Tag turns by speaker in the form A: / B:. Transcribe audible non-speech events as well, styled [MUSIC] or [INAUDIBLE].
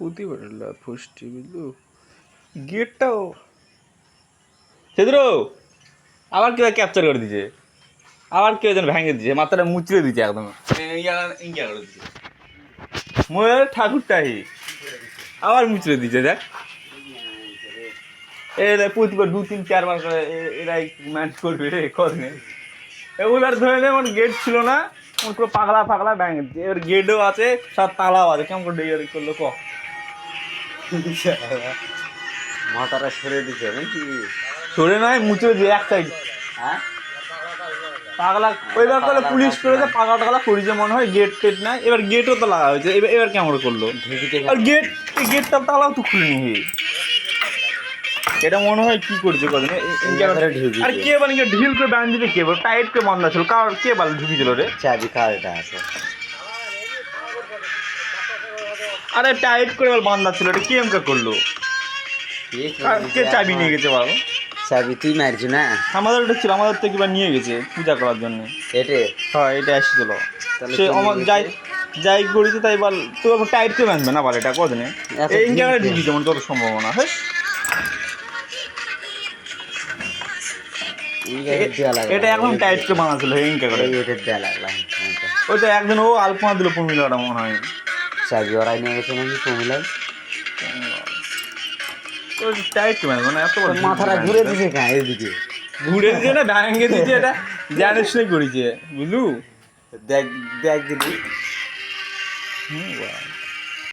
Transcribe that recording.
A: বুঝলো গেটটাও। সেদুরো আবার কেউ ক্যাপচার করে দিছে আবার কেউ যেন ভেঙে দিছে মাথাটা মুচড়ে দিছে একদম। ইয়া ইয়া করে দিছে ময়ের ঠাকুরটাই। আবার মুচড়ে দিছে দেখ। এরা প্রতিবার দু তিন চারবার করে এরাই ম্যানেজ করবে রে কদিনে এগুলার ধরে নে আমার গেট ছিল না আমার পুরো পাগলা পাগলা দিচ্ছে এবার গেটও আছে সব তালাও আছে। কেমন করে ডেলিভারি করল ক? [LAUGHS]
B: মাথাটা সরে দিছে নাকি?
A: সরে নয় মুচড়ে দিয়ে এক সাইড
B: হ্যাঁ?
A: পাগলা ওইবার করলে পুলিশ করেছে পাগলা টাগলা করেছে মনে হয় গেট টেট নাই। এবার গেটও তো লাগা হয়েছে। এবার এবার কেমন করল? আর গেট গেটটা তালাও তো খুলে নি এটা মনে হয় কি করছে কদিন। আর কে মানে ঢিল করে বাঁধ দিতে কে? টাইট করে বান্ধা ছিল। কার কে বাল ঢুকিছিল রে?
B: চাবি কারটা আছে?
A: আরে টাইট করে বান্ধা ছিল। এটা কে এমকা করল? কে চাবি নিয়ে গেছে বাবু
B: চাবি তুই মারছু না?
A: আমাদের ওটা ছিল আমাদের তো কিবা নিয়ে গেছে পূজা করার জন্য।
B: এটে?
A: হ্যাঁ এটা এসেছিল। সে আমার যাই যাই করেছে তাই বল তো টাইট করে বাঁধবে না বল এটা কদিনে? এই
B: ঢিল
A: ঢুকি যেমন যত সম্ভাবনা। হ্যাঁ এটা এখন টাইট করে বাঁধা ছিল ইনকা করে।
B: এটা দেয়া লাগলাম এটা।
A: ওইটা একদিন ও আলপনা দিল পমিলাটা মনে হয়।
B: চাবি ওরাই নিয়ে গেছে নাকি কমিলাই
A: টাইট করে বাঁধবে না এত বড়
B: মাথাটা ঘুরে। দিছে এদিকে
A: ঘুরে না দিচ্ছে এটা। জানিস না করেছে বুঝলু?
B: দেখ দেখ দিদি
A: হুম।